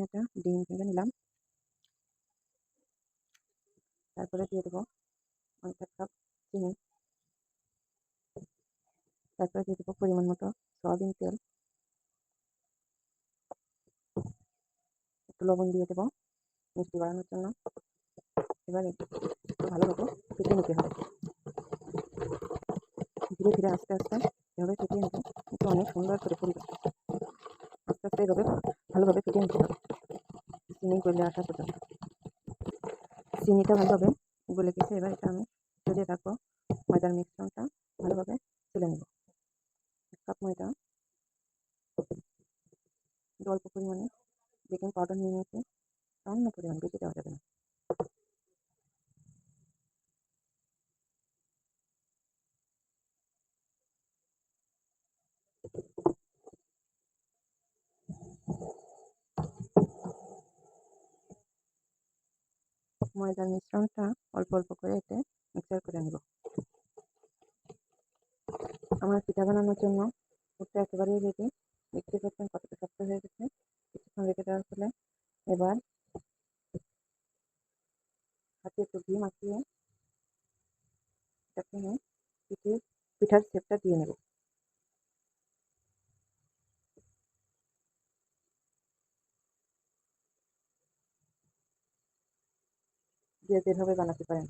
আমি একটা ডিম ভেঙে নিলাম। তারপরে দিয়ে দেবো থার্ড কাপ চিনি। তারপরে দিয়ে দেবো পরিমাণ মতো সয়াবিন তেল। একটু লবণ দিয়ে দেবো মিষ্টি বাড়ানোর জন্য। এবার ভালোভাবে ফেটিয়ে নিতে হবে। ধীরে ধীরে আস্তে আস্তে এভাবে ফেটিয়ে নিতে অনেক সুন্দর করে ফুলবে। আস্তে আস্তে এভাবে ভালোভাবে ফেটিয়ে নিতে হবে। চিনি গলে আসা পর্যন্ত চিনিটা ভালোভাবে গলে গেছে। এবার এটা আমি তুলে রাখব। ময়দার মিশ্রণটা ভালোভাবে তুলে নেব। এক কাপ ময়দা। অল্প পরিমাণে বেকিং পাউডার নিয়ে নিয়েছি। সামান্য পরিমাণ, বেশি দেওয়া যাবে না। ময়দার মিশ্রণটা অল্প অল্প করে এতে মিক্সার করে নেব। আমার পিঠা বানানোর জন্য পুরটা একেবারেই রেডি দেখতে পাচ্ছেন কতটা শক্ত হয়ে গেছে। কিছুক্ষণ রেখে দেওয়ার ফলে এবার হাতে একটু ঘি মাখিয়ে এটাকে পিঠে পিঠার শেপটা দিয়ে নেব। যে যেভাবে বানাতে পারেন।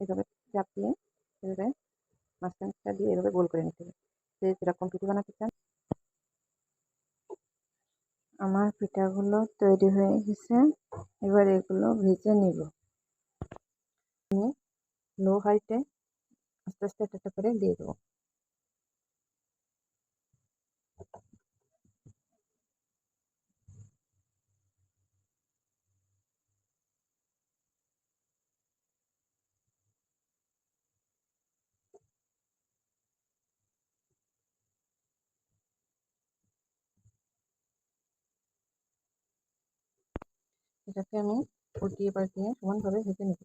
এভাবে চাপ দিয়ে এভাবে দিয়ে এভাবে গোল করে নিতে হবে। যেরকম পিঠে বানাতে চান আমার পিঠাগুলো তৈরি হয়ে গেছে। এবার এগুলো ভেজে নিব। আমি লো হাইটে আস্তে আস্তে একটা করে দিয়ে দেবো। এটাকে আমি উল্টিয়ে পাল্টিয়ে সমানভাবে ভেজে নেব।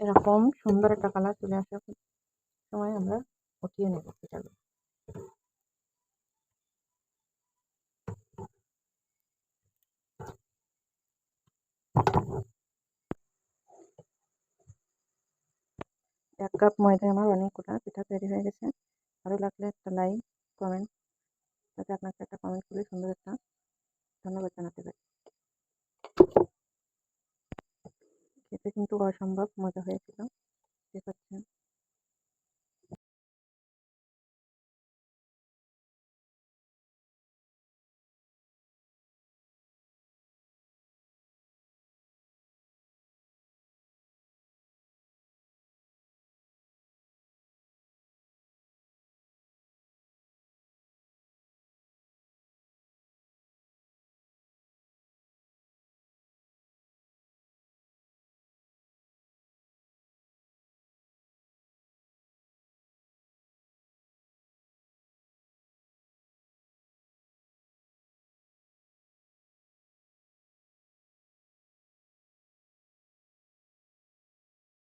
এরকম সুন্দর একটা কালার চলে আসার সময় আমরা উঠিয়ে নেব পিঠাগুলো এক কাপ ময়দায় আমার অনেকগুলো পিঠা তৈরি হয়ে গেছে। ভালো লাগলে একটা লাইক কমেন্ট যাতে আপনাকে একটা কমেন্ট করলে সুন্দর একটা ধন্যবাদ জানাতে পারি। খেতে কিন্তু অসম্ভব মজা হয়েছিল। দেখতে পাচ্ছেন।